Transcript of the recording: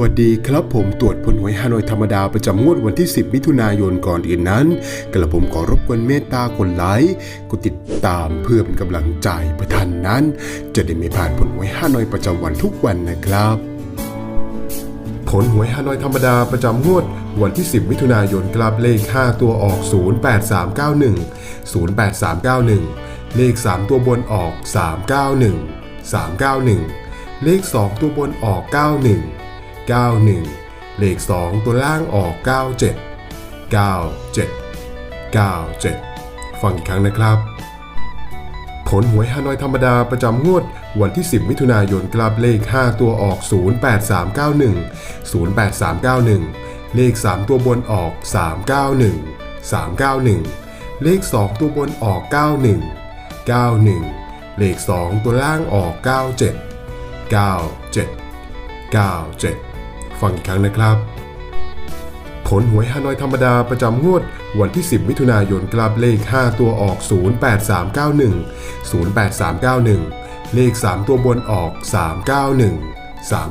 วัสดีครับผมตรวจผลหวยฮานอยธรรมดาประจำงวดวันที่ 10 มิถุนายนก่อนอื่นนั้น กระผมขอรบกวนเมตตากดไลค์กดติดตามเพื่อเป็นกำลังใจเพื่อท่านนั้น จะได้ไม่พลาดผลหวยฮานอยประจำวันทุกวันนะครับ ผลหวยฮานอยธรรมดาประจำงวดวันที่ 10 มิถุนายนกลับเลข 5 ตัวออก 08391 08391 เลข 3 ตัวบนออก 391 391 เลข 2 ตัวบนออก 91 91 เลข 2 ตัวล่างออก 97 97 97 ฟังอีกครั้งนะครับ ผลหวยฮานอยธรรมดาประจำงวดวันที่ 10 มิถุนายนกลับเลข 5 ตัวออก 08391 08391 เลข 3 ตัวบนออก 391 391 เลข 2 ตัวบนออก 91 91 เลข 2 ตัวล่างออก 97 97 97 ฟังอีกครั้งนะครับ ผลหวยฮานอยธรรมดาประจำงวดวันที่ 10 มิถุนายนกลับเลข 5 ตัวออก 08391 08391 เลข 3 ตัวบนออก 391 3